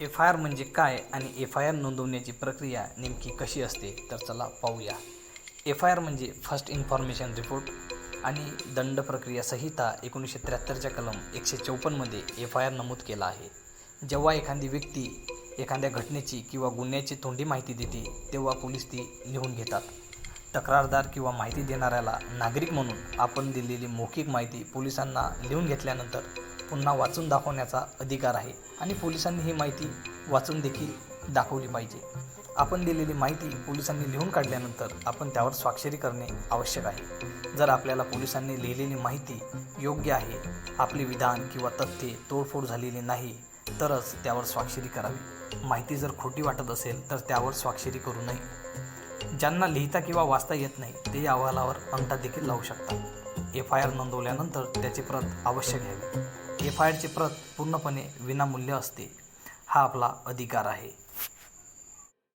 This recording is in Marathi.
एफ आय आर म्हणजे काय आणि एफ आय आर नोंदवण्याची प्रक्रिया नेमकी कशी असते? तर चला पाहूया. एफ आय आर म्हणजे फर्स्ट इन्फॉर्मेशन रिपोर्ट आणि दंड प्रक्रिया संहिता एकोणीसशे त्र्याहत्तरच्या कलम एकशे चौपन्नमध्ये एफ आय आर नमूद केला आहे. जेव्हा एखादी व्यक्ती एखाद्या घटनेची किंवा गुन्ह्याची तोंडी माहिती देते तेव्हा पोलीस ती लिहून घेतात. तक्रारदार किंवा माहिती देणाऱ्याला नागरिक म्हणून आपण दिलेली मौखिक माहिती पोलिसांना लिहून घेतल्यानंतर पुन्हा वाचून दाखवण्याचा अधिकार आहे. आणि पोलिसांनी ही माहिती वाचून देखील दाखवली पाहिजे. आपण दिलेली माहिती पोलिसांनी लिहून काढल्यानंतर आपण त्यावर स्वाक्षरी करणे आवश्यक आहे. जर आपल्याला पोलिसांनी लिहिलेली माहिती योग्य आहे आपले विधान किंवा तथ्ये तोडफोड झालेली नाही तरच त्यावर स्वाक्षरी करावी. माहिती जर खोटी वाटत असेल तर त्यावर स्वाक्षरी करू नये. ज्यांना लिहिता किंवा वाचता येत नाही ते अहवालावर अंगठा देखील लावू शकतात. एफ आय आर नोंदवल्यानंतर त्याची प्रत अवश्य घ्यावी. एफ आय आरची प्रत पूर्णपणे विनामूल्य असते. हा आपला अधिकार आहे.